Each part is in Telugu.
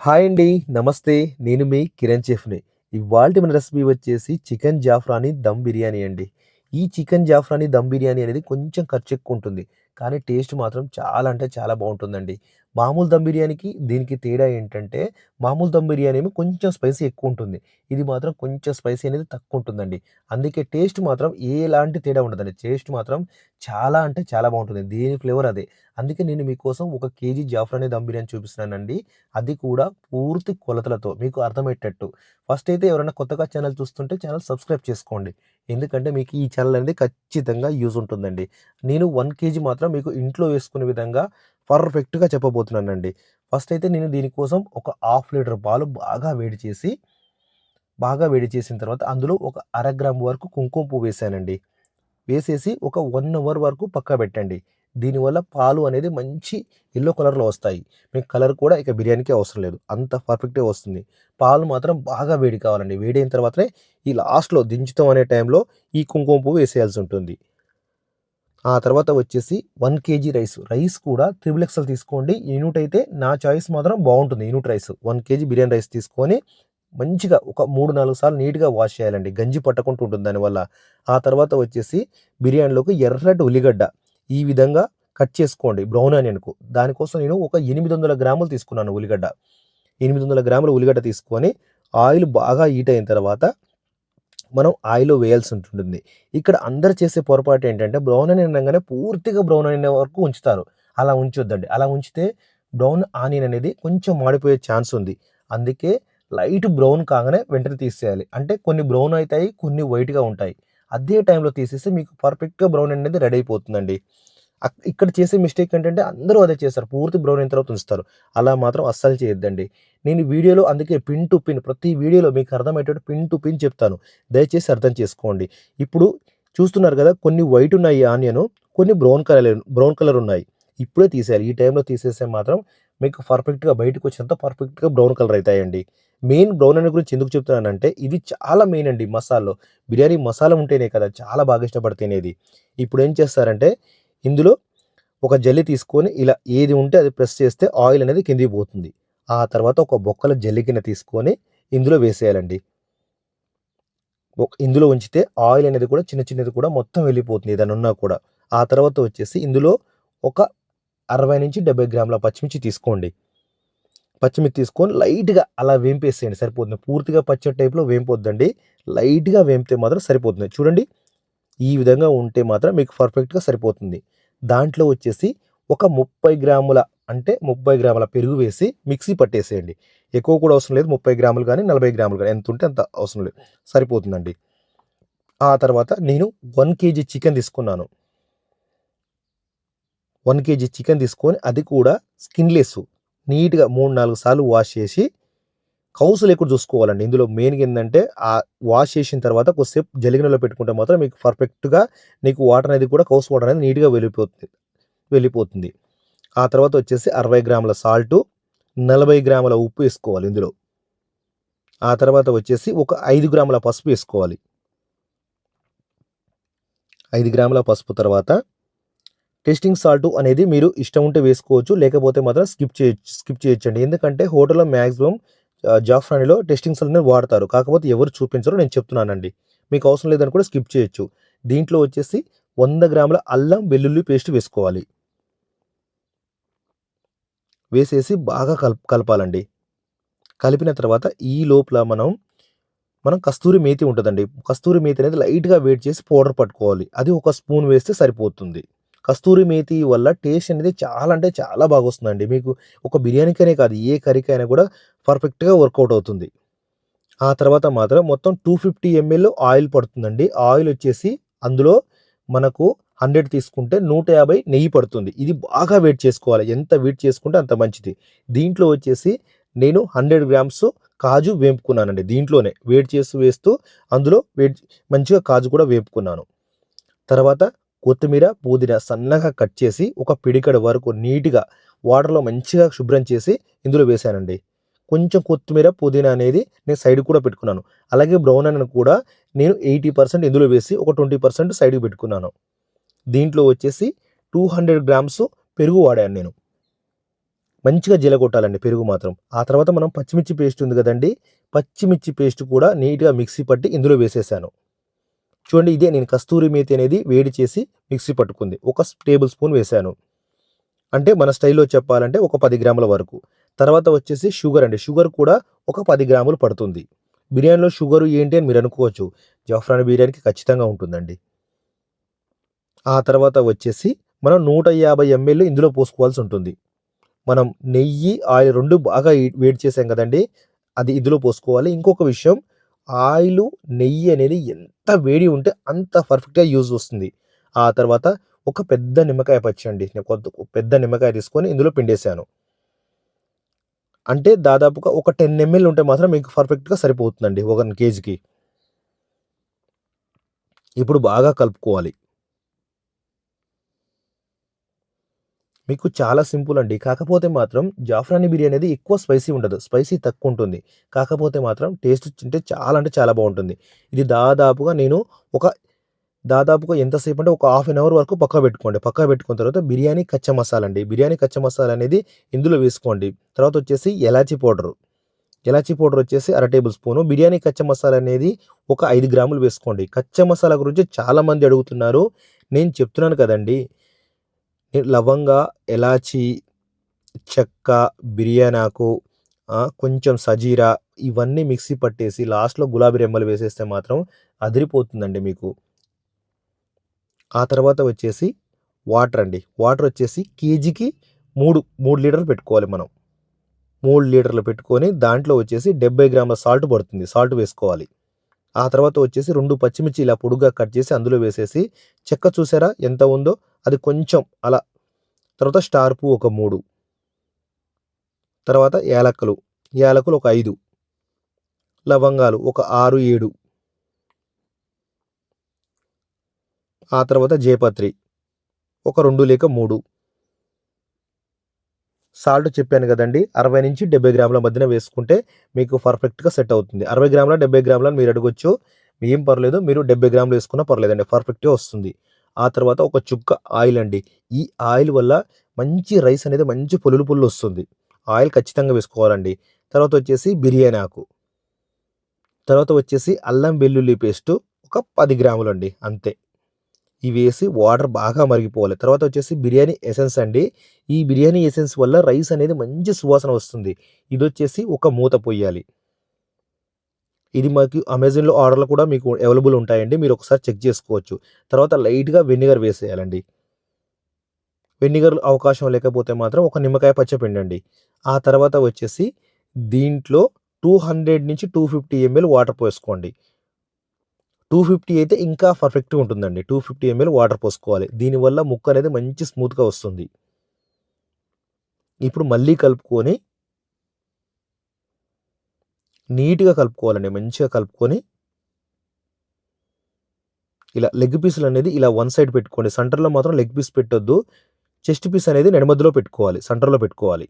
హాయ్ అండి నమస్తే. నేను మీ కిరణ్ చెఫ్ని. ఇవాళ మన రెసిపీ వచ్చేసి చికెన్ జాఫ్రానీ దమ్ బిర్యానీ అండి. ఈ చికెన్ జాఫ్రానీ దమ్ బిర్యానీ అనేది కొంచెం ఖర్చు ఎక్కువ ఉంటుంది. కానీ టేస్ట్ మాత్రం చాలా అంటే చాలా బాగుంటుందండి. మామూలు దమ్ బిర్యానీకి దీనికి తేడా ఏంటంటే మామూలు దమ్ బిర్యానీ కొంచెం స్పైసీ ఎక్కువ ఉంటుంది. ఇది మాత్రం కొంచెం స్పైసీ అనేది తక్కువ ఉంటుందండి. అందుకే టేస్ట్ మాత్రం ఎలాంటి తేడా ఉండదండి. టేస్ట్ మాత్రం చాలా అంటే చాలా బాగుంటుంది. దీని ఫ్లేవర్ అదే. అందుకే నేను మీకోసం ఒక కేజీ జాఫ్రానీ దమ్ బిర్యానీ చూపిస్తున్నానండి. అది కూడా పూర్తి కొలతలతో మీకు అర్థమయ్యేటట్టు. ఫస్ట్ అయితే ఎవరైనా కొత్తగా ఛానల్ చూస్తుంటే ఛానల్ సబ్స్క్రైబ్ చేసుకోండి. ఎందుకంటే మీకు ఈ ఛానల్ అనేది ఖచ్చితంగా యూజ్ ఉంటుందండి. నేను వన్ కేజీ మాత్రం మీకు ఇంట్లో వేసుకునే విధంగా పర్ఫెక్ట్గా చెప్పబోతున్నానండి. ఫస్ట్ అయితే నేను దీనికోసం ఒక హాఫ్ లీటర్ పాలు బాగా వేడి చేసి బాగా వేడి చేసిన తర్వాత అందులో ఒక అర గ్రామ్ వరకు కుంకుమ పువ్వు వేసానండి. వేసేసి ఒక వన్ అవర్ వరకు పక్క పెట్టండి. దీనివల్ల పాలు అనేది మంచి ఎల్లో కలర్లో వస్తాయి. మీకు కలర్ కూడా ఇక బిర్యానీకి అవసరం లేదు. అంత పర్ఫెక్ట్గా వస్తుంది. పాలు మాత్రం బాగా వేడి కావాలండి. వేడి అయిన తర్వాతనే ఈ లాస్ట్లో దించుతాం అనే టైంలో ఈ కుంకుమ పువ్వు వేసేయాల్సి ఉంటుంది. ఆ తర్వాత వచ్చేసి వన్ కేజీ రైస్. రైస్ కూడా త్రిబుల్ ఎక్సెల్ తీసుకోండి. యూనిట్ అయితే నా చాయిస్ మాత్రం బాగుంటుంది unit rice. One kg biryani rice తీసుకొని మంచిగా ఒక మూడు నాలుగు సార్లు నీట్గా వాష్ చేయాలండి. గంజి పట్టకుండా ఉంటుంది దానివల్ల. ఆ తర్వాత వచ్చేసి బిర్యానీలోకి ఎర్రటి ఉల్లిగడ్డ. ఈ విధంగా కట్ చేసుకోండి బ్రౌన్ ఆనియన్కు. దానికోసం నేను ఒక ఎనిమిది వందల గ్రాములు తీసుకున్నాను ఉల్లిగడ్డ. ఎనిమిది వందల గ్రాముల ఉల్లిగడ్డ తీసుకొని ఆయిల్ బాగా హీట్ అయిన తర్వాత మనం ఆయిల్ వేయాల్సి ఉంటుంది ఇక్కడ అందరు చేసే పొరపాటు ఏంటంటే బ్రౌన్ ఆనియన్ అనగానే పూర్తిగా బ్రౌన్ ఆనియన్ వరకు ఉంచుతారు. అలా ఉంచొద్దండి. అలా ఉంచితే బ్రౌన్ ఆనియన్ అనేది కొంచెం మాడిపోయే ఛాన్స్ ఉంది. అందుకే లైట్ బ్రౌన్ కాగానే వెంటనే తీసేయాలి. అంటే కొన్ని బ్రౌన్ అవుతాయి కొన్ని వైట్గా ఉంటాయి. అదే టైంలో తీసేస్తే మీకు పర్ఫెక్ట్గా బ్రౌన్ అనేది రెడీ అయిపోతుందండి. ఇక్కడ చేసే మిస్టేక్ ఏంటంటే అందరూ అదే చేస్తారు. పూర్తి బ్రౌన్ అయిన తర్వాత ఉంచుతారు. అలా మాత్రం అస్సలు చేయొద్దండి. నేను వీడియోలో అందుకే పిన్ టు పిన్ ప్రతి వీడియోలో మీకు అర్థమయ్యేటట్టు పిన్ టు పిన్ చెప్తాను. దయచేసి అర్థం చేసుకోండి. ఇప్పుడు చూస్తున్నారు కదా కొన్ని వైట్ ఉన్నాయి ఆనియన్. కొన్ని బ్రౌన్ కలర్ బ్రౌన్ కలర్ ఉన్నాయి. ఇప్పుడే తీసేయాలి. ఈ టైంలో తీసేస్తే మాత్రం మీకు పర్ఫెక్ట్గా బయటకు వచ్చినంత పర్ఫెక్ట్గా బ్రౌన్ కలర్ అవుతాయండి. మెయిన్ బ్రౌన్ అనే గురించి ఎందుకు చెప్తున్నానంటే ఇది చాలా మెయిన్ అండి మసాలాలో. బిర్యానీ మసాలా ఉంటేనే కదా చాలా బాగా ఇష్టపడితేనేది ఇప్పుడు ఏం చేస్తారంటే ఇందులో ఒక జల్లి తీసుకొని ఇలా ఏది ఉంటే అది ప్రెస్ చేస్తే ఆయిల్ అనేది కిందికి పోతుంది. ఆ తర్వాత ఒక బొక్కల జల్లి కింద తీసుకొని ఇందులో వేసేయాలండి. ఇందులో ఉంచితే ఆయిల్ అనేది కూడా చిన్న చిన్నది కూడా మొత్తం వెళ్ళిపోతుంది ఏదైనా ఉన్నా కూడా. ఆ తర్వాత వచ్చేసి ఇందులో ఒక అరవై నుంచి డెబ్బై గ్రాముల పచ్చిమిర్చి తీసుకోండి. పచ్చిమిర్చి తీసుకొని లైట్గా అలా వేంపేసేయండి సరిపోతుంది. పూర్తిగా పచ్చడి టైప్లో వేంపొద్దండి. లైట్గా వేంపితే మాత్రం సరిపోతుంది. చూడండి ఈ విధంగా ఉంటే మాత్రం మీకు పర్ఫెక్ట్గా సరిపోతుంది. దాంట్లో వచ్చేసి ఒక ముప్పై గ్రాముల అంటే ముప్పై గ్రాముల పెరుగు వేసి మిక్సీ పట్టేసేయండి. ఎక్కువ కూడా అవసరం లేదు. ముప్పై గ్రాములు కానీ నలభై గ్రాములు కానీ ఎంత ఉంటే అంత అవసరం లేదు. సరిపోతుందండి. ఆ తర్వాత నేను వన్ కేజీ చికెన్ తీసుకున్నాను. వన్ కేజీ చికెన్ తీసుకొని అది కూడా స్కిన్లెస్ నీట్గా మూడు నాలుగు సార్లు వాష్ చేసి కౌసు లేకుండా చూసుకోవాలండి. ఇందులో మెయిన్గా ఏంటంటే ఆ వాష్ చేసిన తర్వాత కొద్దిసేపు జలిగినలో పెట్టుకుంటే మాత్రం మీకు పర్ఫెక్ట్గా నీకు వాటర్ అనేది కూడా కౌసు వాటర్ అనేది నీట్గా వెళ్ళిపోతుంది వెళ్ళిపోతుంది. ఆ తర్వాత వచ్చేసి అరవై గ్రాముల సాల్టు నలభై గ్రాముల ఉప్పు వేసుకోవాలి ఇందులో. ఆ తర్వాత వచ్చేసి ఒక ఐదు గ్రాముల పసుపు వేసుకోవాలి. ఐదు గ్రాముల పసుపు తర్వాత టేస్టింగ్ సాల్ట్ అనేది మీరు ఇష్టం ఉంటే వేసుకోవచ్చు లేకపోతే మాత్రం స్కిప్ చేయ స్కిప్ చేయొచ్చండి. ఎందుకంటే హోటల్లో మ్యాక్సిమం జాఫ్రానీలో టెస్టింగ్ సాల్ట్ని వాడతారు. కాకపోతే ఎవరు చూపించరో నేను చెప్తున్నానండి. మీకు అవసరం లేదని కూడా స్కిప్ చేయొచ్చు. దీంట్లో వచ్చేసి వంద గ్రాముల అల్లం వెల్లుల్లి పేస్ట్ వేసుకోవాలి. వేసేసి బాగా కలప కలపాలండి. కలిపిన తర్వాత ఈ లోపల మనం మనం కస్తూరి మేతి ఉంటుందండి. కస్తూరి మేతి అనేది లైట్గా వేడి చేసి పౌడర్ పట్టుకోవాలి. అది ఒక స్పూన్ వేస్తే సరిపోతుంది. కస్తూరి మేతి వల్ల టేస్ట్ అనేది చాలా అంటే చాలా బాగా వస్తుందండి మీకు ఒక బిర్యానీకైనా కాదు ఏ కర్రీకైనా కూడా పర్ఫెక్ట్గా వర్కౌట్ అవుతుంది. ఆ తర్వాత మాత్రం మొత్తం టూ ఫిఫ్టీ ఎంఎల్ ఆయిల్ పడుతుందండి. ఆయిల్ వచ్చేసి అందులో మనకు హండ్రెడ్ తీసుకుంటే నూట యాభై నెయ్యి పడుతుంది. ఇది బాగా వెయిట్ చేసుకోవాలి. ఎంత వెయిట్ చేసుకుంటే అంత మంచిది. దీంట్లో వచ్చేసి నేను హండ్రెడ్ గ్రామ్స్ కాజు వేపుకున్నానండి దీంట్లోనే. వేడి చేస్తూ వేస్తూ అందులో వేడి మంచిగా కాజు కూడా వేపుకున్నాను. తర్వాత కొత్తిమీర పుదీనా సన్నగా కట్ చేసి ఒక పిడికడ వరకు నీట్గా వాటర్లో మంచిగా శుభ్రం చేసి ఇందులో వేసానండి. కొంచెం కొత్తిమీర పుదీనా అనేది నేను సైడ్ కూడా పెట్టుకున్నాను. అలాగే బ్రౌన్ అని కూడా నేను ఎయిటీ పర్సెంట్ ఇందులో వేసి ఒక ట్వంటీ పర్సెంట్ సైడ్కి పెట్టుకున్నాను. దీంట్లో వచ్చేసి టూ హండ్రెడ్ గ్రామ్స్ పెరుగు వాడాను నేను. మంచిగా జీలగొట్టాలండి పెరుగు మాత్రం. ఆ తర్వాత మనం పచ్చిమిర్చి పేస్ట్ ఉంది కదండి పచ్చిమిర్చి పేస్ట్ కూడా నీట్గా మిక్సీ పట్టి ఇందులో వేసేసాను. చూడండి ఇదే నేను కస్తూరి మేతి అనేది వేడి చేసి మిక్సీ పట్టుకుంది. ఒక టేబుల్ స్పూన్ వేశాను. అంటే మన స్టైల్లో చెప్పాలంటే ఒక పది గ్రాముల వరకు. తర్వాత వచ్చేసి షుగర్ అండి. షుగర్ కూడా ఒక పది గ్రాములు పడుతుంది. బిర్యానీలో షుగర్ ఏంటి అని మీరు అనుకోవచ్చు. జాఫ్రాన్ బిర్యానీకి ఖచ్చితంగా ఉంటుందండి. ఆ తర్వాత వచ్చేసి మనం నూట యాభై ఎంఎల్ ఇందులో పోసుకోవాల్సి ఉంటుంది. మనం నెయ్యి ఆయిల్ రెండు బాగా వేడి చేసాం కదండి. అది ఇందులో పోసుకోవాలి. ఇంకొక విషయం ఆయిల్ నెయ్యి అనేది ఎంత వేడి ఉంటే అంత పర్ఫెక్ట్గా యూజ్ వస్తుంది. ఆ తర్వాత ఒక పెద్ద నిమ్మకాయ పచ్చండి నేను కొద్ది పెద్ద నిమ్మకాయ తీసుకొని ఇందులో పిండేశాను అంటే దాదాపుగా ఒక టెన్ ఎంఎల్ ఉంటే మాత్రం మీకు పర్ఫెక్ట్గా సరిపోతుందండి ఒక కేజీకి. ఇప్పుడు బాగా కలుపుకోవాలి. మీకు చాలా సింపుల్ అండి. కాకపోతే మాత్రం జాఫ్రానీ బిర్యానీ అనేది ఎక్కువ స్పైసీ ఉండదు. స్పైసీ తక్కువ ఉంటుంది. కాకపోతే మాత్రం టేస్ట్ తింటే చాలా అంటే చాలా బాగుంటుంది. ఇది దాదాపుగా నేను ఒక దాదాపుగా ఎంతసేపు అంటే ఒక హాఫ్ అన్ అవర్ వరకు పక్కా పెట్టుకోండి. పక్కా పెట్టుకున్న తర్వాత బిర్యానీ కచ్చ మసాలా అండి. బిర్యానీ కచ్చ మసాలా అనేది ఇందులో వేసుకోండి. తర్వాత వచ్చేసి ఎలాచి పౌడరు. ఎలాచి పౌడర్ వచ్చేసి అర టేబుల్ స్పూను. బిర్యానీ కచ్చ మసాలా అనేది ఒక ఐదు గ్రాములు వేసుకోండి. కచ్చ మసాలా గురించి చాలామంది అడుగుతున్నారు. నేను చెప్తున్నాను కదండి. లవంగ ఎలాచి చెక్క బిర్యానాకు కొంచెం సజీరా ఇవన్నీ మిక్సీ పట్టేసి లాస్ట్లో గులాబీ రెమ్మలు వేసేస్తే మాత్రం అదిరిపోతుందండి మీకు. ఆ తర్వాత వచ్చేసి వాటర్ అండి. వాటర్ వచ్చేసి కేజీకి మూడు మూడు లీటర్లు పెట్టుకోవాలి మనం. మూడు లీటర్లు పెట్టుకొని దాంట్లో వచ్చేసి డెబ్బై గ్రాముల సాల్ట్ పడుతుంది. సాల్ట్ వేసుకోవాలి. ఆ తర్వాత వచ్చేసి రెండు పచ్చిమిర్చి ఇలా పొడుగ్గా కట్ చేసి అందులో వేసేసి చెక్క చూసారా? ఎంత ఉందో? అది కొంచెం అలా. తర్వాత స్టార్ పువ్వు ఒక మూడు. తర్వాత యాలక్కలు యాలకులు ఒక ఐదు. లవంగాలు ఒక ఆరు ఏడు. ఆ తర్వాత జేపత్రి ఒక రెండు లేక మూడు. సాల్ట్ చెప్పాను కదండి అరవై నుంచి డెబ్బై గ్రాముల మధ్యన వేసుకుంటే మీకు పర్ఫెక్ట్గా సెట్ అవుతుంది. అరవై గ్రాముల డెబ్బై గ్రాముల మీరు అడగొచ్చు. ఏం పర్లేదు మీరు డెబ్బై గ్రాములు వేసుకున్నా పర్లేదండి పర్ఫెక్ట్గా వస్తుంది. ఆ తర్వాత ఒక చుక్క ఆయిల్ అండి. ఈ ఆయిల్ వల్ల మంచి రైస్ అనేది మంచి పులులు పుల్లు వస్తుంది. ఆయిల్ ఖచ్చితంగా వేసుకోవాలండి. తర్వాత వచ్చేసి బిర్యానీ ఆకు. తర్వాత వచ్చేసి అల్లం వెల్లుల్లి పేస్టు ఒక పది గ్రాములు అండి అంతే. ఇవి వేసి వాటర్ బాగా మరిగిపోవాలి. తర్వాత వచ్చేసి బిర్యానీ ఎసెన్స్ అండి. ఈ బిర్యానీ ఎసెన్స్ వల్ల రైస్ అనేది మంచి సువాసన వస్తుంది. ఇది వచ్చేసి ఒక మూత పొయ్యాలి. ఇది మాకు అమెజాన్లో ఆర్డర్లు కూడా మీకు అవైలబుల్ ఉంటాయండి. మీరు ఒకసారి చెక్ చేసుకోవచ్చు. తర్వాత లైట్గా వెనిగర్ వేసేయాలండి. వెనిగర్ అవకాశం లేకపోతే మాత్రం ఒక నిమ్మకాయ పచ్చపిండండి ఆ తర్వాత వచ్చేసి దీంట్లో టూ హండ్రెడ్ నుంచి టూ ఫిఫ్టీ ఎంఎల్ వాటర్ పోసుకోండి. టూ ఫిఫ్టీ అయితే ఇంకా పర్ఫెక్ట్గా ఉంటుందండి. టూ ఫిఫ్టీ ఎంఎల్ వాటర్ పోసుకోవాలి. దీనివల్ల ముక్క అనేది మంచి స్మూత్గా వస్తుంది. ఇప్పుడు మళ్ళీ కలుపుకొని నీట్గా కలుపుకోవాలండి మంచిగా కలుపుకొని. ఇలా లెగ్ పీసులు అనేది ఇలా వన్ సైడ్ పెట్టుకోండి. సెంటర్లో మాత్రం లెగ్ పీస్ పెట్టొద్దు. చెస్ట్ పీస్ అనేది నడిమధ్యలో పెట్టుకోవాలి సెంటర్లో పెట్టుకోవాలి.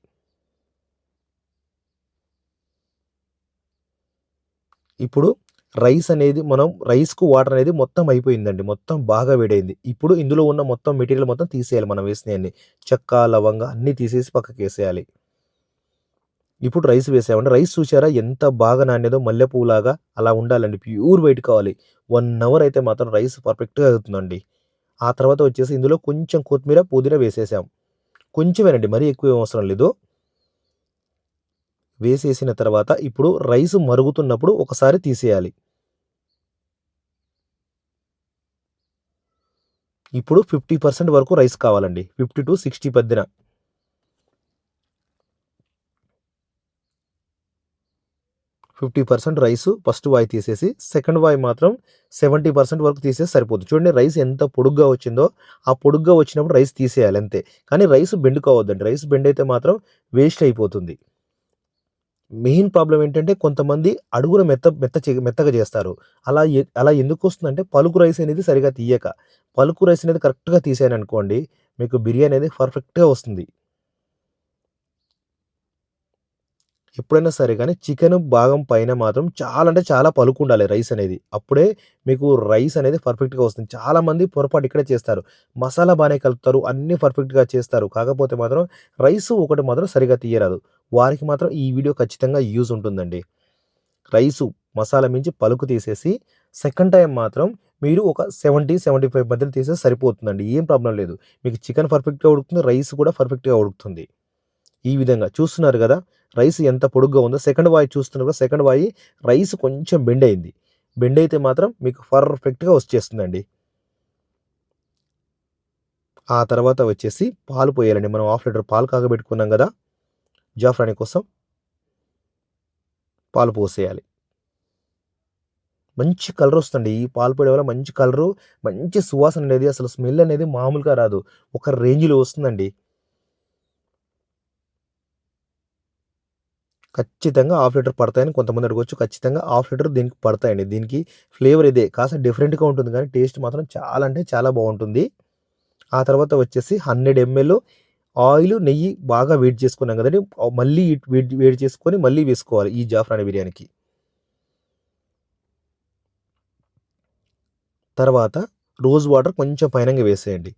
ఇప్పుడు రైస్ అనేది మనం రైస్కు వాటర్ అనేది మొత్తం అయిపోయిందండి మొత్తం బాగా వేడైంది. ఇప్పుడు ఇందులో ఉన్న మొత్తం మెటీరియల్ మొత్తం తీసేయాలి మనం వేసినవన్నీ చెక్క లవంగా అన్నీ తీసేసి పక్కకి వేసేయాలి ఇప్పుడు రైస్ వేసామండి రైస్ చూసారా? ఎంత బాగా నాణ్యదో మల్లెపూలాగా అలా ఉండాలండి. ప్యూర్ వైట్ కావాలి. వన్ అవర్ అయితే మాత్రం రైస్ పర్ఫెక్ట్గా అవుతుందండి. ఆ తర్వాత వచ్చేసి ఇందులో కొంచెం కొత్తిమీర పుదీనా వేసేసాం. కొంచెమేనండి మరీ ఎక్కువ అవసరం లేదు. వేసేసిన తర్వాత ఇప్పుడు రైస్ మరుగుతున్నప్పుడు ఒకసారి తీసేయాలి. ఇప్పుడు ఫిఫ్టీ పర్సెంట్ వరకు రైస్ కావాలండి. ఫిఫ్టీ టు సిక్స్టీ పద్దిన. ఫిఫ్టీ పర్సెంట్ రైస్ ఫస్ట్ వాయి తీసేసి సెకండ్ వాయి మాత్రం సెవెంటీ పర్సెంట్ వరకు తీసేసి సరిపోతుంది చూడండి రైస్ ఎంత పొడుగ్గా వచ్చిందో ఆ పొడుగ్గా వచ్చినప్పుడు రైస్ తీసేయాలి అంతే. కానీ రైస్ బెండ్ కావద్దండి. రైస్ బెండ్ అయితే మాత్రం వేస్ట్ అయిపోతుంది. మెయిన్ ప్రాబ్లం ఏంటంటే కొంతమంది అడుగున మెత్త మెత్త చే- మెత్తగా చేస్తారు. అలా ఎ- అలా ఎందుకు వస్తుందంటే పలుకు రైస్ అనేది సరిగా తీయక. పలుకు రైస్ అనేది కరెక్ట్గా తీసాను అనుకోండి మీకు బిర్యానీ అనేది పర్ఫెక్ట్గా వస్తుంది. ఎప్పుడైనా సరే కానీ చికెన్ భాగం పైన మాత్రం చాలా అంటే చాలా పలుకు ఉండాలి రైస్ అనేది. అప్పుడే మీకు రైస్ అనేది పర్ఫెక్ట్గా వస్తుంది. చాలామంది పొరపాటు ఇక్కడే చేస్తారు. మసాలా బాగానే కలుపుతారు. అన్నీ పర్ఫెక్ట్గా చేస్తారు. కాకపోతే మాత్రం రైస్ ఒకటి మాత్రం సరిగా తీయరాదు. వారికి మాత్రం ఈ వీడియో ఖచ్చితంగా యూజ్ ఉంటుందండి. రైసు మసాలా మించి పలుకు తీసేసి సెకండ్ టైం మాత్రం మీరు ఒక సెవెంటీ సెవెంటీ ఫైవ్ మధ్యలో తీసేసి సరిపోతుందండి. ఏం ప్రాబ్లం లేదు. మీకు చికెన్ పర్ఫెక్ట్గా ఉడుకుతుంది. రైస్ కూడా పర్ఫెక్ట్గా ఉడుకుతుంది. ఈ విధంగా చూస్తున్నారు కదా రైస్ ఎంత పొడుగ్గా ఉందో. సెకండ్ వాయి చూస్తున్నారు కదా సెకండ్ వాయి రైస్ కొంచెం బెండ్ అయింది. బెండ్ అయితే మాత్రం మీకు పర్ఫెక్ట్గా వచ్చేస్తుందండి. ఆ తర్వాత వచ్చేసి పాలు పోయాలండి. మనం హాఫ్ లీటర్ పాలు కాగబెట్టుకున్నాం కదా జాఫ్రాని కోసం పాలు పోసేయాలి. మంచి కలర్ వస్తుంది ఈ పాలు పోయడం వల్ల మంచి కలరు మంచి సువాసన అనేది అసలు స్మెల్ అనేది మామూలుగా రాదు. ఒక రేంజ్లో వస్తుందండి. ఖచ్చితంగా హాఫ్ లీటర్ పడతాయని కొంతమంది అడగవచ్చు ఖచ్చితంగా హాఫ్ లీటర్ దీనికి పడతాయండి. దీనికి ఫ్లేవర్ ఇదే. కాస్త డిఫరెంట్గా ఉంటుంది కానీ టేస్ట్ మాత్రం చాలా అంటే చాలా బాగుంటుంది. ఆ తర్వాత వచ్చేసి హండ్రెడ్ ఎంఎల్ ఆయిల్ నెయ్యి బాగా వేడి చేసుకున్నాం కదండి. మళ్ళీ వేడి వేడి చేసుకొని మళ్ళీ వేసుకోవాలి ఈ జాఫ్రాని బిర్యానీకి. తర్వాత రోజ్ వాటర్ కొంచెం పైనంగా వేసేయండి.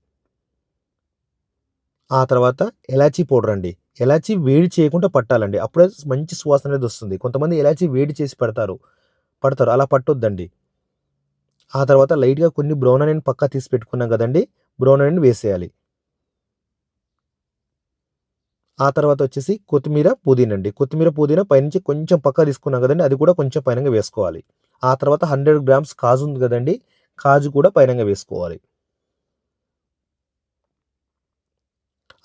ఆ తర్వాత ఎలాచీ పౌడర్ అండి. ఎలాచి వేడి చేయకుండా పట్టాలండి. అప్పుడే మంచి సువాసన అనేది వస్తుంది. కొంతమంది ఎలాచి వేడి చేసి పెడతారు. పడతారు. అలా పట్టొద్దండి. ఆ తర్వాత లైట్గా కొన్ని బ్రౌన్ ఆనియన్ పక్కా తీసి పెట్టుకున్నాం కదండి. బ్రౌన్ ఆనియన్ వేసేయాలి. ఆ తర్వాత వచ్చేసి కొత్తిమీర పుదీనా అండి కొత్తిమీర పుదీనా పైనుంచి కొంచెం పక్క తీసుకున్నాం కదండి. అది కూడా కొంచెం పైనంగా వేసుకోవాలి. ఆ తర్వాత హండ్రెడ్ గ్రామ్స్ కాజు ఉంది కదండి. కాజు కూడా పైనంగా వేసుకోవాలి.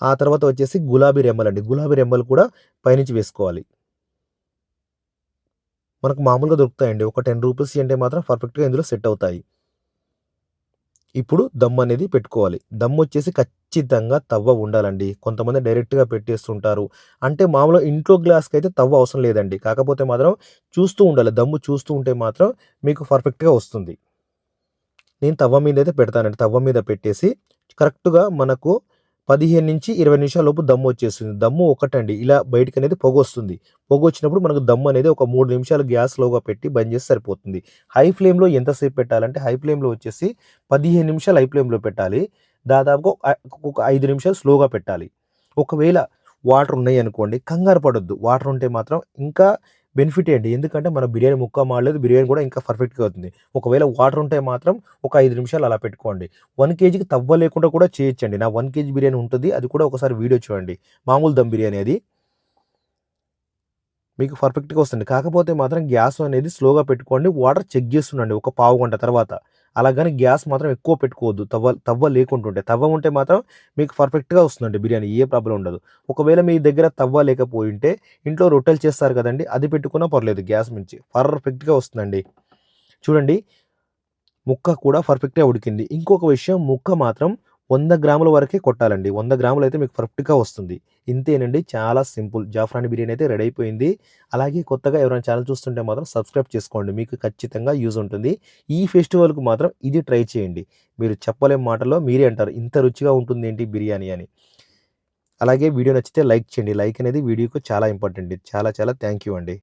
ఆ తర్వాత వచ్చేసి గులాబీ రెమ్మలు అండి. గులాబీ రెమ్మలు కూడా పైనుంచి వేసుకోవాలి. మనకు మామూలుగా దొరుకుతాయండి. ఒక టెన్ రూపీస్ అంటే మాత్రం పర్ఫెక్ట్గా ఇందులో సెట్ అవుతాయి. ఇప్పుడు దమ్ అనేది పెట్టుకోవాలి. దమ్ వచ్చేసి ఖచ్చితంగా తవ్వ ఉండాలండి. కొంతమంది డైరెక్ట్గా పెట్టేస్తుంటారు. అంటే మామూలుగా ఇంట్లో గ్లాస్కి అయితే తవ్వ అవసరం లేదండి. కాకపోతే మాత్రం చూస్తూ ఉండాలి. దమ్ము చూస్తూ ఉంటే మాత్రం మీకు పర్ఫెక్ట్గా వస్తుంది. నేను తవ్వ మీద అయితే పెడతానండి. తవ్వ మీద పెట్టేసి కరెక్ట్గా మనకు పదిహేను నుంచి ఇరవై నిమిషాల లోపు దమ్ము వచ్చేస్తుంది. దమ్ము ఒకటండి. ఇలా బయటకు అనేది పొగ వస్తుంది. పొగ వచ్చినప్పుడు మనకు దమ్ము అనేది ఒక మూడు నిమిషాలు గ్యాస్ లోగా పెట్టి బంద్ చేసి సరిపోతుంది. హై ఫ్లేమ్లో ఎంతసేపు పెట్టాలంటే హై ఫ్లేమ్లో వచ్చేసి పదిహేను నిమిషాలు హై ఫ్లేమ్లో పెట్టాలి. దాదాపుగా ఒక ఐదు నిమిషాలు స్లోగా పెట్టాలి. ఒకవేళ వాటర్ ఉన్నాయి అనుకోండి కంగారు పడొద్దు. వాటర్ ఉంటే మాత్రం ఇంకా బెనిఫిట్ ఏంటి ఎందుకంటే మన బిర్యానీ ముక్క మాడలేదు బిర్యానీ కూడా ఇంకా పర్ఫెక్ట్గా అవుతుంది. ఒకవేళ వాటర్ ఉంటే మాత్రం ఒక ఐదు నిమిషాలు అలా పెట్టుకోండి. వన్ కేజీకి తవ్వ లేకుండా కూడా చేయొచ్చండి. నా వన్ కేజీ బిర్యానీ ఉంటుంది అది కూడా ఒకసారి వీడియో చూడండి. మామూలు దమ్ బిర్యానీ అది. మీకు పర్ఫెక్ట్గా వస్తుంది. కాకపోతే మాత్రం గ్యాస్ అనేది స్లోగా పెట్టుకోండి వాటర్ చెక్ చేస్తుండండి ఒక పావు గంట తర్వాత. అలాగని గ్యాస్ మాత్రం ఎక్కువ పెట్టుకోవద్దు. తవ్వ తవ్వ లేకుంటుంటే. తవ్వ ఉంటే మాత్రం మీకు పర్ఫెక్ట్గా వస్తుందండి బిర్యానీ. ఏ ప్రాబ్లం ఉండదు. ఒకవేళ మీ దగ్గర తవ్వ లేకపోయి ఉంటే ఇంట్లో రొట్టెలు చేస్తారు కదండి అది పెట్టుకున్నా పర్లేదు గ్యాస్ నుంచి పర్ఫెక్ట్గా వస్తుందండి. చూడండి ముక్క కూడా పర్ఫెక్ట్గా ఉడికింది. ఇంకొక విషయం ముక్క మాత్రం వంద గ్రాముల వరకే కొట్టాలండి. వంద గ్రాములు అయితే మీకు పర్ఫెక్ట్గా వస్తుంది. ఇంతేనండి. చాలా సింపుల్. జాఫ్రాని బిర్యానీ అయితే రెడీ అయిపోయింది. అలాగే కొత్తగా ఎవరైనా ఛానల్ చూస్తుంటే మాత్రం సబ్స్క్రైబ్ చేసుకోండి. మీకు ఖచ్చితంగా యూజ్ ఉంటుంది. ఈ ఫెస్టివల్కి మాత్రం ఇది ట్రై చేయండి. మీరు చెప్పలేని మాటలో మీరే అంటారు. ఇంత రుచిగా ఉంటుంది ఏంటి బిర్యానీ అని. అలాగే వీడియో నచ్చితే లైక్ చేయండి. లైక్ అనేది వీడియోకు చాలా ఇంపార్టెంట్. చాలా చాలా థ్యాంక్ యూ అండి.